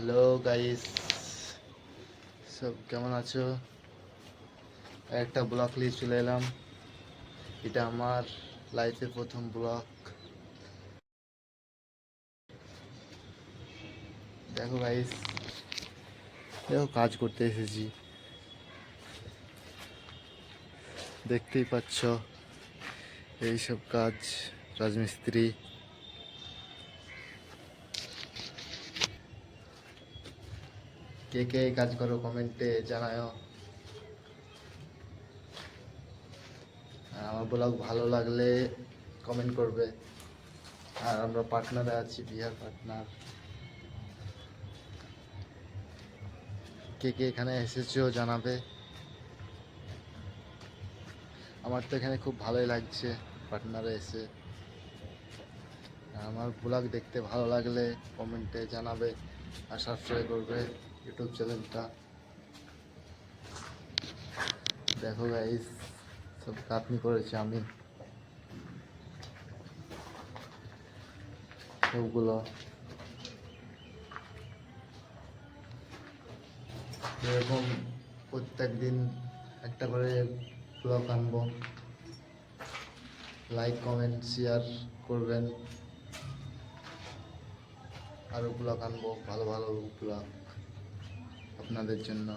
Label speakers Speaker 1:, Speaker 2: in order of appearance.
Speaker 1: Hello guys সব কেমন আছো? একটা ব্লগ নিয়ে চলে এলাম। এটা আমার লাইফে প্রথম ব্লগ দেখো গাইস দেখো, কাজ করতে এসেছি। দেখতেই পাচ্ছ, এইসব কাজ, রাজমিস্ত্রি। কে কে কাজ করো কমেন্টে জানাও আর আমার ব্লগ ভালো লাগলে কমেন্ট করবে। আর আমরা পার্টনারে আছি, বিহার পার্টনার কে কে এখানে এসেছ জানাবে। আমার তো এখানে খুব ভালোই লাগছে পার্টনারে এসে। আমার ব্লগ দেখতে ভালো লাগলে কমেন্টে জানাবে আর সাবস্ক্রাইব করবে। ইউটিউব চ্যানেলটা। দেখো গাইস সব কাটনি করেছি আমি। সবগুলো। এরকম প্রত্যেক দিন একটা করে ব্লগ আনব। লাইক কমেন্ট শেয়ার করবেন। আরও ব্লগ আনব, ভালো ভালো ব্লগ আপনাদের জন্য।